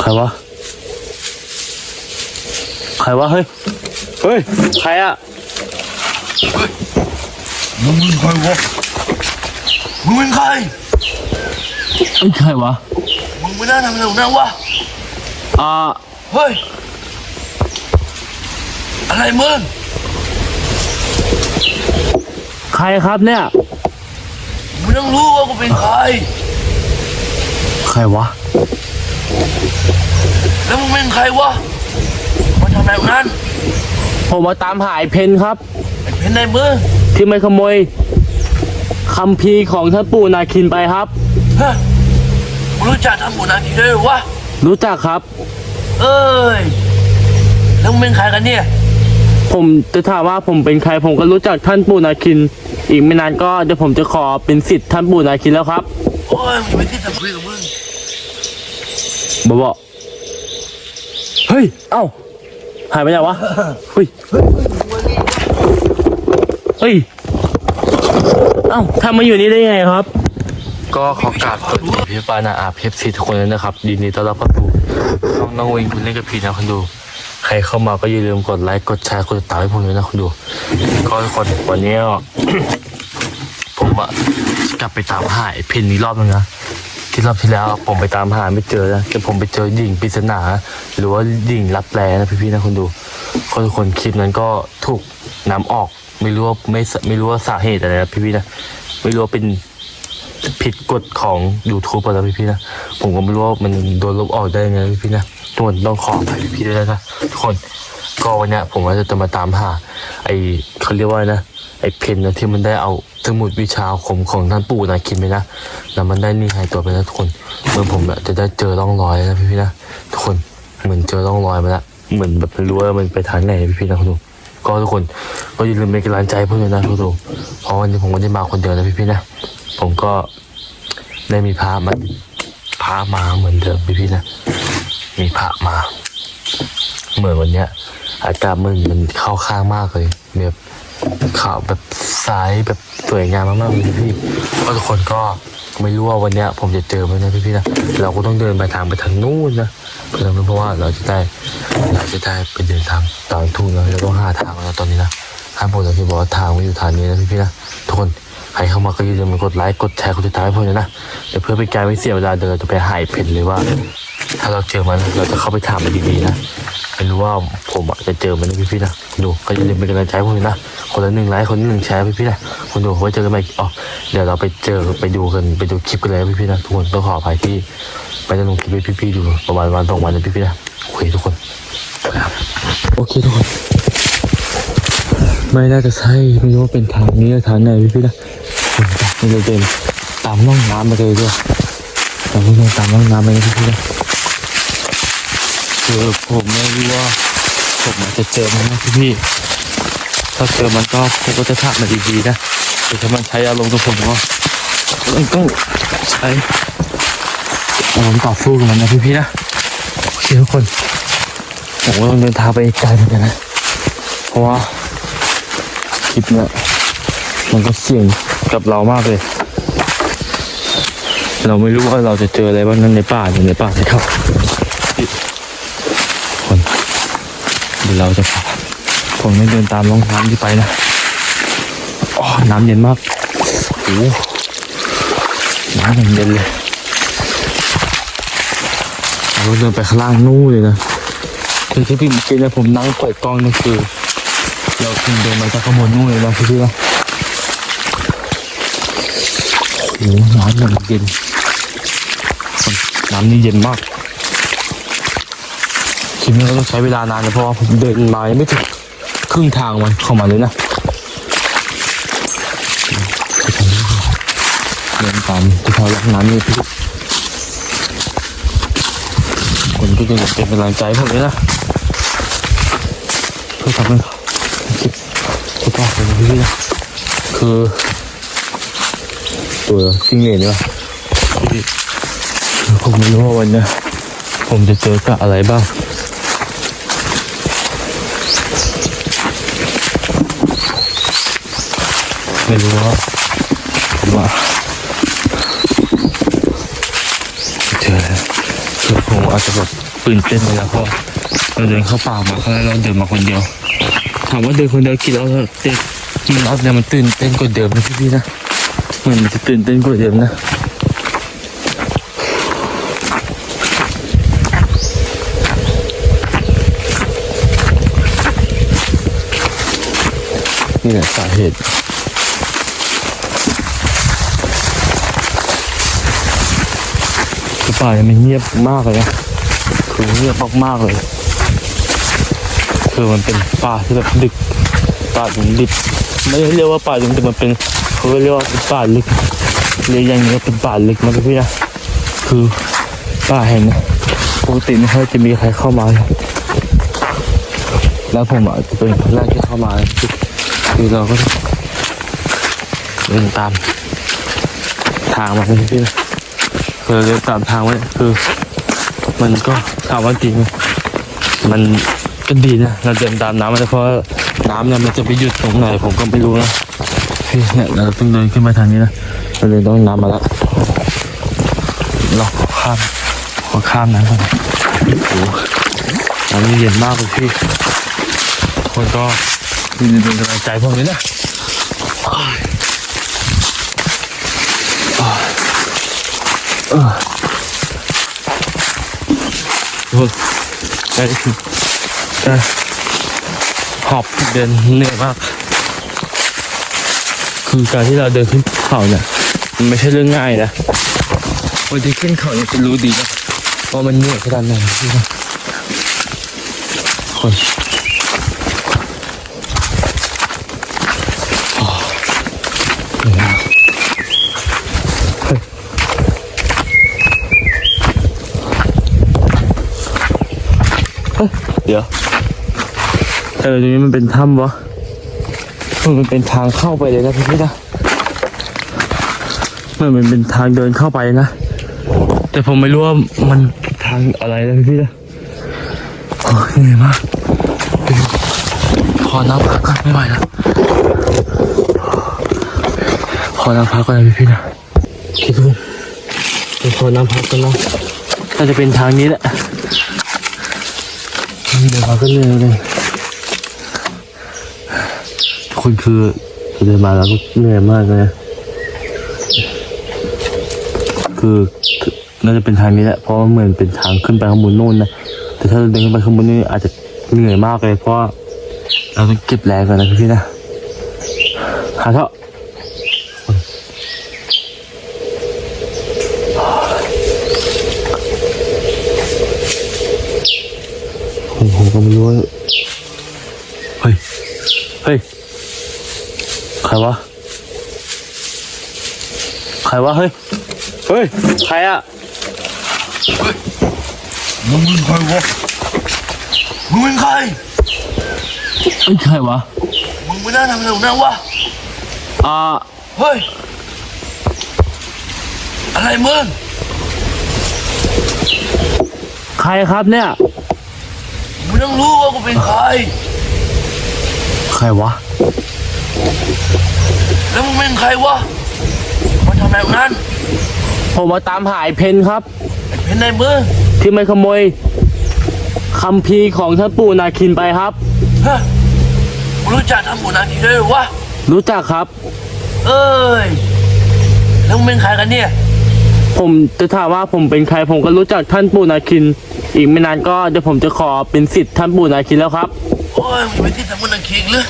ใครวะ ใครวะ เฮ้ย เฮ้ย ใครอะมึงเป็นใครวะ มึงเป็นใครเอ้ยใครวะ มึงไม่น่าทำอะไรแบบนั้นวะ อ่า เฮ้ย อะไรมึง ใครครับเนี่ย มึงต้องรู้ว่ากูเป็นใคร ใครวะ แล้วมึงเป็นใครวะมาทำแบบนั้นผมมาตามหาไอ้เพนครับ ไอ้เพนในมือที่ไม่ขโมยคัมภีร์ของท่านปู่นาคินไปครับ ฮะมึงรู้จักทำบุญนาทีด้วยเหรอวะ รู้จักครับ เอ้ย แล้วมึงเป็นใครกันเนี่ย ผมจะถามว่าผมเป็นใครผมก็รู้จักท่านปู่นาคิน อีกไม่นานก็เดี๋ยวผมจะขอเป็นสิทธิ์ท่านปู่นาคินแล้วครับโอ้ยมึงไปที่ตะคุยกับมึงบบอก เฮ้ย เอ้า หายไปไหนวะ เฮ้ย เฮ้ย เอ้าทำมาอยู่นี่ได้ยังไงครับ ก็ขอกราบสวัสดีพี่ปานาอาเพฟซีทุกคนเลยนะครับยินดีต้อนรับเข้าสู่ช่องน้องวิงคุณเล่นกับพี่นะคุณดู ใครเข้ามาก็อย่าลืมกดไลค์กดแชร์กดติดตามให้ผมด้วยนะคุณดู ก็ทุกคนวันนี้ ผมอะจะกลับไปตามหาไอ้เพนนี้รอบนึงนะ ที่รอบที่แล้วผมไปตามหาไม่เจอนะแต่ผมไปเจอดิ่งปริศนา หรือว่าดิ่งรับแปลนะพี่ๆนะคุณดูคนทุกคนคลิปนั้นก็ถูกน้ำออกไม่รู้ว่าไม่ไม่รู้ว่าสาเหตุอะไรนะพี่ๆนะไม่รู้ว่าเป็นผิดกฎของ YouTube อะไรพี่ๆนะผมก็ไม่รู้ว่ามันโดนลบออกได้ยังไงพี่ๆนะทุกคนต้องขออภัยพี่ๆด้วยนะทุกคนก็วันนี้ผมว่าจะมาตามหา ไอเขาเรียกว่าไรนะ ไอเพนนะที่มันได้เอาสมุดวิชาคมของท่านปู่นาคินไปนะแล้วมันได้หนี่หายตัวไปนะทุกคนเหมื่อนผมอะจะได้เจอร่องรอยนะพี่ๆนะทุกคนเหมือนเจอร่องรอยมาแล้วเหมือนแบบไม่รู้ว่ามันไปทางไหนพี่ๆนะคุณดูก็ทุกคนก็อย่าลืมเป็นกำลังใจพวกนี้นะคุณดูเพราะวันนี้ผมก็ได้มาคนเดียวนะพี่ๆนะผมก็ได้มีพามาพามาเหมือนเดิมพี่ๆนะมีพระมา เหมือนวันเนี้ยอากาศมันมันเข้าข้างมากเลยแบบ ขาวแบบสายแบบสวยงามมากๆเลยพี่ก็ทุกคนก็ไม่รู้ว่าวันเนี้ยผมจะเจอไหมนะพี่ๆนะเราก็ต้องเดินไปทางไปทางนู้นนะเพื่อเพราะว่าเราจะได้เราจะได้ไปเดินทางตามทุ่งนะเราต้องหาทางแล้วตอนนี้นะท่านผมจะบอกว่าทางไมันอยู่ทางนี้นะพี่ๆนะทุกคนใครเข้ามาก็อย่าลืมกดไลค์กดแชร์กดติดตามให้ผมเลยนะเดี๋ยวเพื่อเป็นการไม่เสียเวลาเดินจะไปหายเพนเลยว่า ถ้าเราเจอมันเราจะเข้าไปถามมันดีๆนะไม่รู้ว่าผมอะจะเจอมันนะพี่ๆนะดูก็อย่าลืมเป็นกำลังใจให้ผมด้นะคนละหนึ่งไลค์คนละหนึ่งแชร์พี่ๆนะคุณดูไว้เจอกันใหม่อ๋อเดี๋ยวเราไปเจอไปดูกันไปดูคลิปกันเลยพี่ๆนะทุกคนต้องขออภัยที่ไม่ได้ลงคลิปให้พี่ๆดูประมาณวันสองวันนะพี่ๆนะโอเคทุกคนครับโอเคทุกคนไม่น่าจะใช่ไม่รู้ว่าเป็นทางนี้หรือทางไหนพี่ๆนะผมจะไม่ได้เดินตามร่องน้ำมาเลยด้วยเราเดินตามร่องน้ำไปนะพี่ๆนะ คือผมไม่รู้ว่าผมอาจจะเจอมันนะพี่พี่ถ้าเจอมันก็ผมก็จะทักมันดีๆนะแต่ถ้ามันใช้อารมณ์กับผมก็มันต้องใช้อารมณ์ต่อสู้กับมันนะพี่พี่ๆนะโอเคทุกคนผมก็ต้องเดินทางไปไกลเหมือนกันนะเพราะว่าคลิปเนี้ยมันก็เสี่ยงกับเรามากเลย เราไม่รู้ว่าเราจะเจออะไรบ้างนั้นในป่าอยู่ในป่าในเขา คนเดี๋ยวเราจะพาผมไม่เดินตามร่องน้ำที่ไปนะอ๋อน้ำเย็นมากโอ้โหน้ำอย่างเย็นเลยเราเดินไปข้างล่างนู่นเลยนะคือที่พี่เมื่อกี้เนี่ยผมนั่งปล่อยกล้องนั่คือ เราถึงเดินมาจากข้างบนนู่นเลยนะพี่พี่นะโอ้น้ำอย่งเย็นน้ำนี่เย็นมาก ลิปนี้ก็ต้องใช้เวลานานนะเพราะว่าผมเดินมายังไม่ถึงครึ่งทางมันเข้ามาเลยนะเดินตามที่เขาลักน้ำนี่พี่คนก็จะเป็นกำลังใจให้ผมเลยนะเพื่อทำให้คลิปทุกท่านเป็นพี่นะคือตัวจิ้งเหลนเนี่ยพี่ผมไม่รู้ว่าวันนี้ผมจะเจอกับอะไรบ้าง ไม่รู้ว่าผมว่าเจอแล้วคือผมอาจจะแบบตื่นเต้นเลยนะเพราะเราเดินเข้าป่ามาครั้งแรกเราเดินมาคนเดียวถามว่าเดินคนเดียวคิดแล้วเด็กมันรอบเนี่ยมันตื่นเต้นกว่าเดิมนะพี่ๆนะมันจะตื่นเต้นกว่าเดิมนะ นี่แหละสาเหตุป่าเนี่ยมันเงียบมากเลยนะคือเงียบมากๆเลย คือมันเป็นป่าที่แบบดึก ป่าดึกดิบไม่ได้เรียกว่าป่าดึกแต่มันเป็นเขาเรียกว่าป่าลึกเรียกอย่างนี้ว่าเป็นป่าลึกนะพี่นะ คือป่าแห่งนี้ปกติไม่ค่อยจะมีใครเข้ามา แล้วผมอะจะเป็นคนแรกที่เข้ามา คือเราก็ต้องเดินตามทางมาเลยพี่นะคือเดินตามทางไว้คือ มันก็ถามว่าจริงมันก็ดีนะเราเดินตามน้ำมาเพราะน้ำเนี่ยมันจะไปหยุดตรงไหนผมก็ไม่รู้นะพี่เนี่ยเราต้องเดินขึ้นมาทางนี้นะเราเดินต้องน้ำมาแล้วเราข้ามขอข้ามน้ำก่อนโอ้โหน้ำเย็นมากเลยพี่คนก็ เป็นกำลังใจพวกนี้นะเออทุกคนได้ได้หอบเดินเหนื่อยมาก คือการที่เราเดินขึ้นเขาเนี่ยมันไม่ใช่เรื่องง่ายนะคนที่ขึ้นเขาเนี่ยจะรู้ดีนะว่ามันเหนื่อยขนาดไหนพี่นะคนอ๋อเหนื่อยมากเฮ้ยเฮ้ยเดี๋ยว เออตรงนี้มันเป็นถ้ำวะมันเป็นทางเข้าไปเลยนะพี่นะมันมันเป็นทางเดินเข้าไปนะ แต่ผมไม่รู้ว่ามันทางอะไรนะพี่นะโอ้ยเหนื่อยมากขอน้ำพักก่อนไม่ไหวแล้วขอน้ำพักก่อนนะพี่พี่นะคิดดูผมขอน้ำพักก่อนนะน่าจะเป็นทางนี้แหละเดี๋ยวเราก็เหนื่อยเลย คนคือเดินมาแล้วก็เหนื่อยมากเลยนะคือน่าจะเป็นทางนี้แหละเพราะเหมือนเป็นทางขึ้นไปข้างบนโน่นนะแต่ถ้าเดินขึ้นไปข้างบนนี่อาจจะเหนื่อยมากเลย เพราะเราต้องเก็บแรงก่อนนะพี่นะหาเถอะผมก็ไม่รู้เฮ้ย เฮ้ย ใครวะ ใครวะ เฮ้ย เฮ้ย ใครอะมึงเป็นใครวะ มึงเป็นใครเอ้ยใครวะ มึงไม่น่าทำอะไรแบบนั้นวะ อ่า เฮ้ย อะไรมึง ใครครับเนี่ย มึงต้องรู้ว่ากูเป็นใคร ใครวะ แล้วมึงเป็นใครวะ มาทำแบบนั้น ผมมาตามหายเพนครับไอ้เพนในมือ ที่มันขโมยคำพีร์ของท่านปู่นาคินไปครับ ฮะมึงรู้จักทำหมูนาทีด้วยเหรอวะ รู้จักครับ เอ้ย แล้วมึงเป็นใครกันเนี่ย ผมจะถามว่าผมเป็นใครผมก็รู้จักท่านปู่นาคิน อีกไม่นานก็เดี๋ยวผมจะขอเป็นสิทธิ์ท่านปู่นาคินแล้วครับ โอ้ยมึงไปที่ทำหมูนาคิงหรือ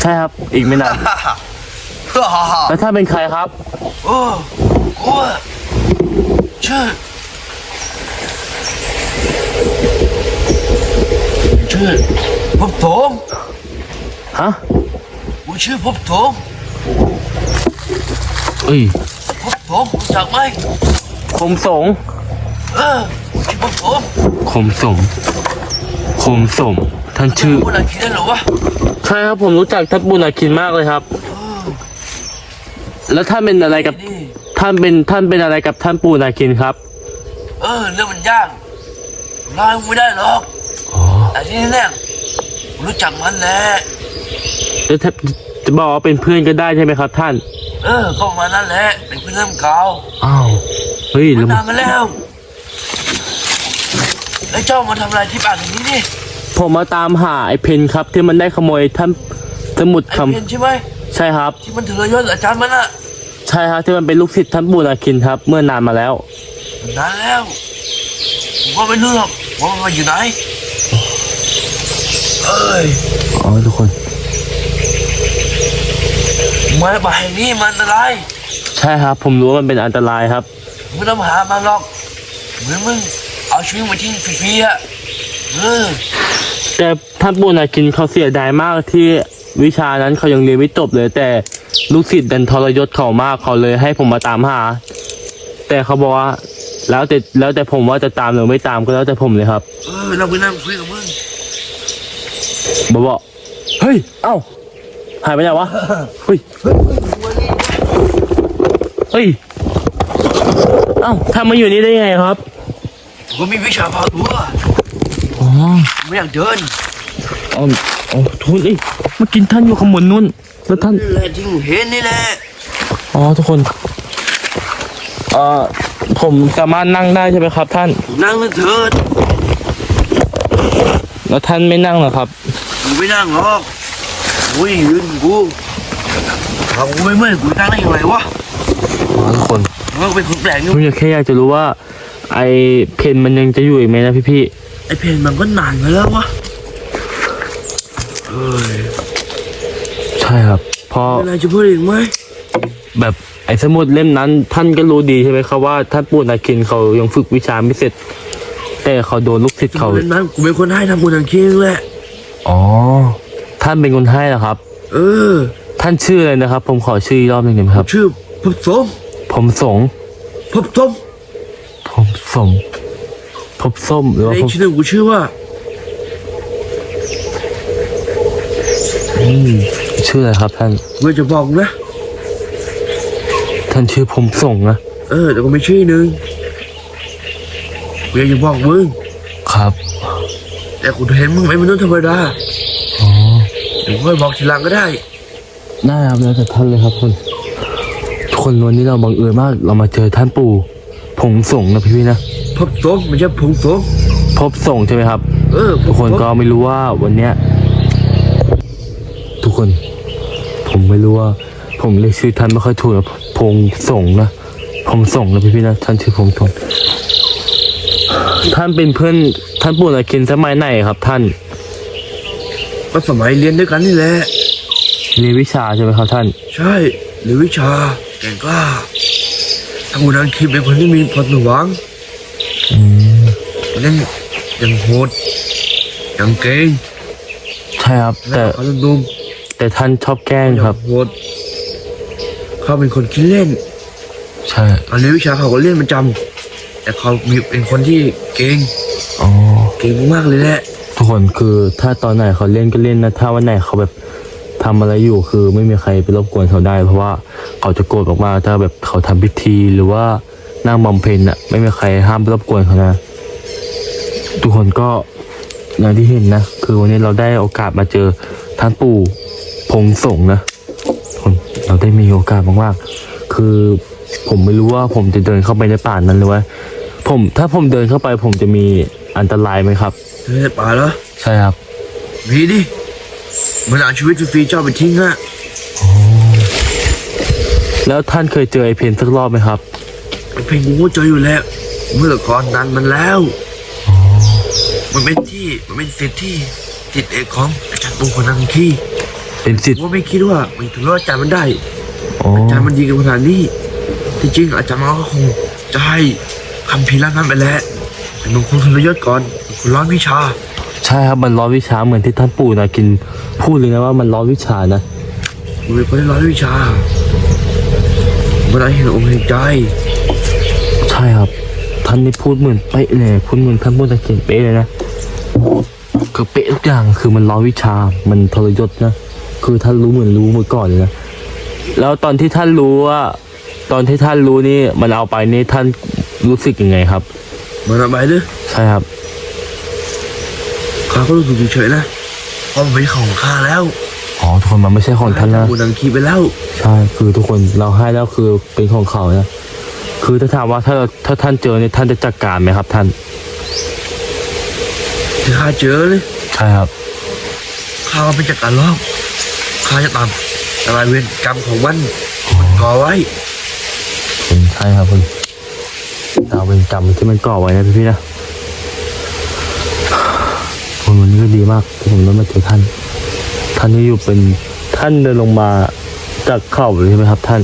ใช่ใช่ครับ อีกไม่นานฮ่าฮ่าฮ่าฮ่าฮ่าแล้วถ้านเป็นใครครับ โอ้กูอะชื่อชื่อพบโถมฮะกูชื่อพบโถมเอ้ยพบโถมรู้จักไหมคมสงเออชื่อพบโถมคมสมคมสมท่านชื่อ พูดอะไรคิดได้เหรอวะ ใช่ครับผมรู้จักท่านปู่นาคินมากเลยครับ แล้วท่านเป็นอะไรกับนี่ท่านเป็นท่านเป็นอะไรกับท่านปู่นาคินครับ เออเรื่องมันยากลายมึงไม่ได้หรอกอ๋อแต่ที่แน่ๆกูรู้จักมันแหละแล้วถ้าจะบอกว่าเป็นเพื่อนก็ได้ใช่ไหมครับ ท่าน เออก็ประมาณนั้นแหละเป็นเพื่อนเริ่มเก่าอ้าวเฮ้ยแล้วนานมาแล้วแล้วเจ้ามาทำอะไรที่ป่าตรงนี้นี่ ผมมาตามหาไอ้เพนครับ ที่มันได้ขโมยท่านสมุดไอ้คำเพนใช่ไหมใช่ครับ ที่มันถือยศอาจารย์มันอะใช่ครับที่มันเป็นลูกศิษย์ท่านปู่นาคินครับ เมื่อนานมาแล้วนานแล้วผมก็ไม่รู้หรอกว่ามันอยู่ไหนเอ้ยอ๋อทุกคนมาป่าแห่งนี้มันอะไรใช่ครับ ผมรู้ว่ามันเป็นอันตรายครับ ไม่ต้องหามันหรอกเหมือนมึงเอาชีวิตมาทิ้งฟรีๆอะเออ แต่ท่านปู่นาคินเขาเสียดายมากที่วิชานั้นเขายังเรียนไม่จบเลย แต่ลูกศิษย์ดันทรยศเขามากเขาเลยให้ผมมาตามหา แต่เขาบอกว่าแล้วแต่แล้วแต่ผมว่าจะตามหรือไม่ตามก็แล้วแต่ผมเลยครับ เออเราไปนั่งคุยกับมึงบอกว่าเฮ้ย เอ้า หายไปไหนวะ เฮ้ย เฮ้ย เอ้าทำมาอยู่นี่ได้ยังไงครับ ผมก็มีวิชาพาตัวอ๋อ ไม่อยากเดินอ๋ออ๋อทุนเอ้ยเมื่อกี้ท่านอยู่ข้างบนนู้นแล้วท่านนี่แหละที่มึงเห็นนี่แหละอ๋อทุกคนเอ่อผมสามารถนั่งได้ใช่ไหมครับ ท่าน นั่งนั่นเถิดแล้วท่านไม่นั่งเหรอครับกูไม่นั่งหรอกกูยืนกูถ้ากูไม่เมื่อยกูนั่งได้ยังไงวะอ๋อทุกคนมึงเป็นคนแปลกนี่ผมอยากแค่อยากจะรู้ว่า ไอเพนมันยังจะอยู่อีกไหมนะพี่พี่ ไอเพลงมันก็นานไปแล้ววะเอ้ยๆใช่ครับเพราะมีอะไรจะพูดอีกไหมแบบไอ้สมุดเล่มนั้น ท่านก็รู้ดีใช่ไหมครับว่าท่านปู่นาคินเขายังฝึกวิชาไม่เสร็จ แต่เขาโดนลูกศิษย์เขา เป็นนั้นกูเป็นคนให้ทำกูทางคิงแหละ อ๋อ ท่านเป็นคนให้เหรอครับ เออ ท่านชื่ออะไรนะครับ ผมขอชื่ออีกรอบหนึ่งได้ไหมครับ ชื่อพบสมผมสงพบสมผมสม พบส้มหรือว่าในพบชื่อหนึ่งกูชื่อว่าอืมชื่ออะไรครับท่านกูจะบอกนะ ท่านชื่อผมสงนะ เออแต่กูไม่ชื่อหนึ่งกูอยากจะบอกมึง ครับ แต่กูเห็นมึงไม่เป็นมนุษย์ธรรมดาอ๋อ เดี๋ยวกูค่อยบอกทีหลังก็ได้ ได้ครับแล้วแต่ท่านเลยครับคนทุกคนวันนี้เราบังเอิญมาก เรามาเจอท่านปู่ผงสงนะพี่พี่ๆนะ พบสมไม่ใช่ผงสมพบส่งใช่ไหมครับ เออพทุบกคนสมก็ไม่รู้ว่าวันเนี้ยทุกคน ผมไม่รู้ว่า ผมเรียกชื่อท่านไม่ค่อยถูกนะพงส่งนะผมส่งนะพี่พี่ๆนะท่านชื่อพงส่งท่านเป็นเพื่อนท่านปู่นาคินสมัยไหนครับ ท่านก็สมัยเรียนด้วยกันนี่แหละ เรียนวิชาใช่ไหมครับ ท่าน ใช่ หรือวิชาแก่งกล้าทางกูนังคิดเป็นคนที่มีพรสวรรค์อืมค นนั้นยังโหดยังเก่งใช่ครับและแต่เขาดุมแต่ท่านชอบแกล้งยังครับโหดเขาเป็นคนคิดเล่น ใช่ตอนเรียนวิชาเขาก็เล่นประจำแต่เขามีเป็นคนที่เก่งอ๋อเก่งมากๆเลยแหละทุกคนคือถ้าตอนไหนเขาเล่นก็เล่นนะถ้าวันไหนเขาแบบทำอะไรอยู่คือไม่มีใครไปรบกวนเขาได้ เพราะว่าเขาจะโกรธมากๆถ้าแบบเขาทำพิธีหรือว่านั่งบำเพ็ญอะไม่มีใครห้ามไปรบกวนเขานะ ทุกคนก็อย่างที่เห็นนะ คือวันนี้เราได้โอกาสมาเจอท่านปู่พงสงฆ์นะทุกคนเราได้มีโอกาสมากๆคือผมไม่รู้ว่าผมจะเดินเข้าไปในป่านั้นหรือว่า ผมถ้าผมเดินเข้าไปผมจะมีอันตรายไหมครับเธอในป่าเหรอใช่ครับมีดิมันเอาชีวิตฟรีๆเจ้าไปทิ้งอะแล้วท่านเคยเจอไอ้เพนสักรอบไหมครับไอ้เพลงกูก็เจออยู่แล้ว เมื่อก่อนนั้นมันแล้ว มันเป็นที่มันเป็นสิทธิ์ที่ติดเอกของอาจารย์ปุงคนนั้นที่เป็นสิทผธิ์มก็ไม่คิดว่ามันถึงรอดอาจารย์มันได้อ๋ออาจารย์มันดีกันขนาดนี้ที่จริงอาจารย์มันก็คงจะให้คำพีร่างนั้นไปแล้วแต่มึงคงทรยศก่อนมึงคุณร้อนวิชา ใช่ครับมันร้อนวิชาเหมือนที่ท่านปู่นากินพูดเลยนะว่ามันร้อนวิชานะมึงเป็นคนที่ร้อนวิชามันได้เห็นองค์เห็นใจ ใช่ครับ ท่านนี่พูดเหมือนเป๊ะเลยพูดเหมือนท่านปู่นากินเป๊ะเลยนะ คือเป๊ะทุกอย่างคือมันร้อนวิชามันทรยศนะคือท่านรู้เหมือนรู้มาก่อนเลยนะแล้วตอนที่ท่านรู้ว่าตอนที่ท่านรู้นี่มันเอาไปนี่ท่านรู้สึกยังไงครับ มันเอาไปเลยใช่ครับข้าก็รู้สึกเฉยๆนะเพราะมันเป็นของข้าแล้วอ๋อทุกคนมันไม่ใช่ของท่านนะกูนังคีไปแล้ว ใช่คือทุกคนเราให้แล้วคือเป็นของเขานะคือถ้าถามว่าถ้าถ้าท่านเจอเนี่ยท่านจะจัดการไหมครับ ท่าน ที่ข้าเจอเลยใช่ครับข้าว่าเป็นจากการลอกข้าจะตามตารายเวรกรรมของมันที่มันก่อไว้คุณใช่ครับคุณดาวเป็นกรรมที่มันก่อไว้นะพี่พี่ๆนะคุณวันนี้ก็ดีมากที่ผมได้มาเจอท่าน ท่านที่อยู่เป็นท่านเดินลงมาจากเขาเลยใช่ไหมครับ ท่าน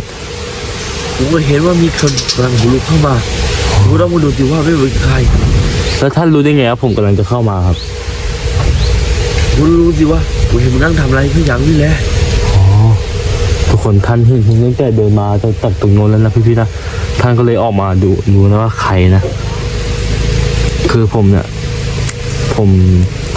ผมก็เห็นว่ามีคนกำลังบุกรุกเข้ามาผมต้องมาดูสิว่าไม่เป็นใคร แล้วท่านรู้ได้ไงว่าผมกำลังจะเข้ามาครับผมรู้สิว่าผมเห็นมึงนั่งทำอะไรทุกอย่างนี่แหละ อ๋อ ทุกคนท่านเห็นผมตั้งแต่เดินมาจากจากตรงโน้นแล้วนะพี่ๆนะ ท่านก็เลยออกมาดูดูนะว่าใครนะ คือผมเนี่ย ผม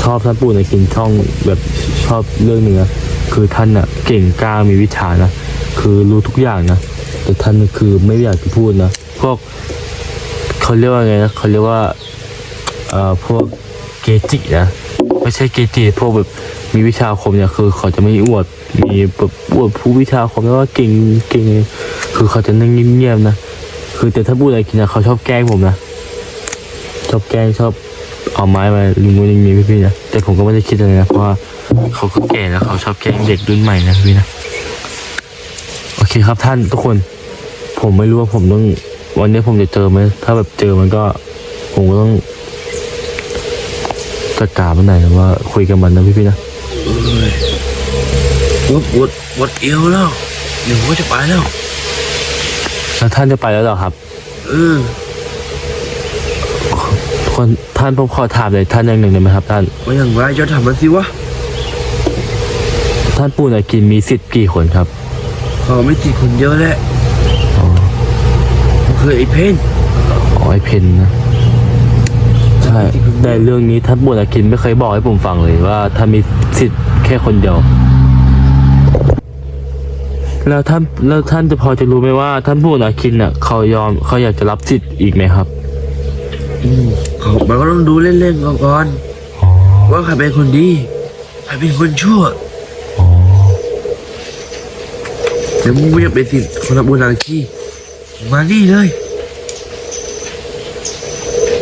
ชอบท่านปู่ในกินช่องแบบชอบเรื่องหนึ่งนะคือท่านน่ะเก่งกล้ามีวิชานะ คือรู้ทุกอย่างนะ แต่ท่านน่ะคือไม่อยากจะพูดนะพวกเขาเรียกว่าไงนะเขาเรียกว่า เอ่อพวกเกจินะ ไม่ใช่เกจิพวกแบบมีวิชาคมเนี่ยคือเขาจะไม่อวด มีแบบอวดผู้วิชาคมแล้วว่าเก่งเก่งคือเขาจะนั่งเงียบๆนะคือแต่ถ้าพูดอะไรกินนะเขาชอบแกล้งผมนะชอบแกล้งชอบเอาไม้มาลุงมุ้งมีพี่ๆนะแต่ผมก็ไม่ได้คิดอะไรนะเพราะว่าเขาก็แก่แล้วเขาชอบแกล้งเด็กรุ่นใหม่นะพี่นะโอเคครับท่านทุกคน ผมไม่รู้ว่าผมต้องวันนี้ผมจะเจอไหมถ้าแบบเจอมันก็ ผมก็ต้อง จัดการมันหน่อยนะว่าคุยกับมันนะพี่ๆนะเอ้ยปวดปวดปวดเอวแล้วเดี๋ยวผมก็จะไปแล้วแล้วท่านจะไปแล้วเหรอครับ เออทุกคนท่านผมขอถามเลยท่านอย่างหนึ่งได้ไหมครับ ท่านว่าอย่างไรจะทำมันสิวะท่านปู่นากินมีสิทธิ์กี่คนครับเขาไม่ติดคนเยอะแหละอ๋อผมคือไอ้เพนอ๋อไอเพนนะใช่แต่เรื่องนี้ท่านบุญอากินไม่เคยบอกให้ผมฟังเลยว่าท่านมีสิทธิ์แค่คนเดียว แล้วท่านแล้วท่านจะพอจะรู้ไหมว่าท่านบุญอากินน่ะเขายอมเขาอยากจะรับสิทธิ์อีกไหมครับอืมเขามันก็ต้องดูเล่นๆก่อนๆว่าใครเป็นคนดีใครเป็นคนชั่วอ๋อเดี๋ยวมึงไม่อยากเป็นสิทธิ์คนละบุญนาคีมานี่เลย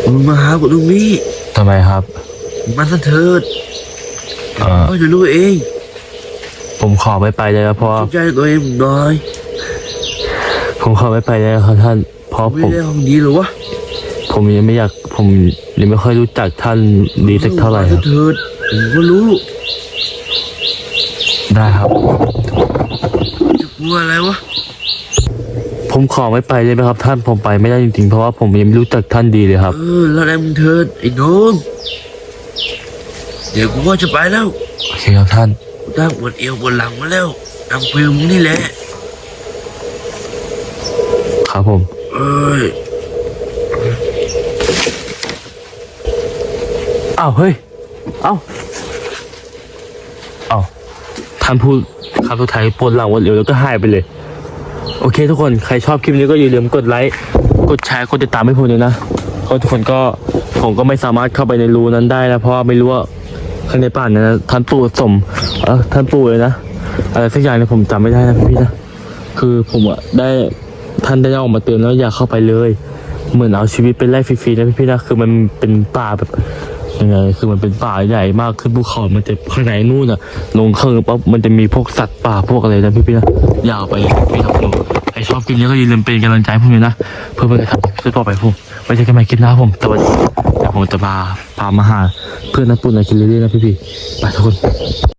มึงมาหากูตรงนี้ทำไมครับมาสะเถิดเอ่อก็จะรู้เองผมขอไม่ไปเลยครับเพราะว่าสนใจตัวเองหน่อยผมขอไม่ไปเลยครับท่าน เพราะไม่ผมได้ห้องดีหรอวะผมยังไม่อยากผมยังไม่ค่อยรู้จักท่านดีสักเท่าไหร่คมารับสะเถิดผมก็รู้ได้ครับจะกลัวอะไรวะ ผมขอไม่ไปเลยไหมครับ ท่านผมไปไม่ได้จริงๆเพราะว่าผมยังไม่รู้จักท่านดีเลยครับ เออแล้วแรงมึงเถิดไอ้น้องเดี๋ยวกูก็จะไปแล้วโอเคครับท่านตั้งปวดเอวปวดหลังมาแล้วนั่งคุยกับมึงนี่แหละ ครับผม เอ้ยอ้าวเฮ้ยเอ้าเอ้าท่านพูดคำสุดท้ายปวดหลังวันเดียวแล้วก็หายไปเลย โอเค ทุกคนใครชอบคลิปนี้ก็อย่าลืมกดไลค์กดแชร์กดติดตามให้ผมด้วยนะเพราะทุกคนก็ผมก็ไม่สามารถเข้าไปในรูนั้นได้นะเพราะไม่รู้ว่าข้างในป่านนั้นนะท่านปู่สมเออท่านปู่เลยนะอะไรสักอย่างเนี่ยผมจำไม่ได้นะพี่นะคือผมอะได้ท่านได้ออกมาเตือนแล้วอย่าเข้าไปเลย เหมือนเอาชีวิตไปไล่ฟรีๆนะพี่ๆนะคือมันเป็นป่าแบบ ยังไงคือมันเป็นป่าใหญ่มากขึ้นภูเขามันจะข้างในนู่นอะลงข้างปั๊บมันจะมีพวกสัตว์ป่าพวกอะไรนะพี่ๆนะยาวไปพี่ทุกคนใครชอบคลิปนี้ก็อย่าลืมเป็นกำลังใจพวกผมด้นะเพื่อเป็นการทำคลิปต่อไปพวกไว้เจอกันใหม่คลิปหน้าผมแต่วันนี้เดี๋ยวผมจะพาพามาหาเพื่อนนักปุ่นในคลิปเรื่อยๆนะพี่ๆไปทุกคน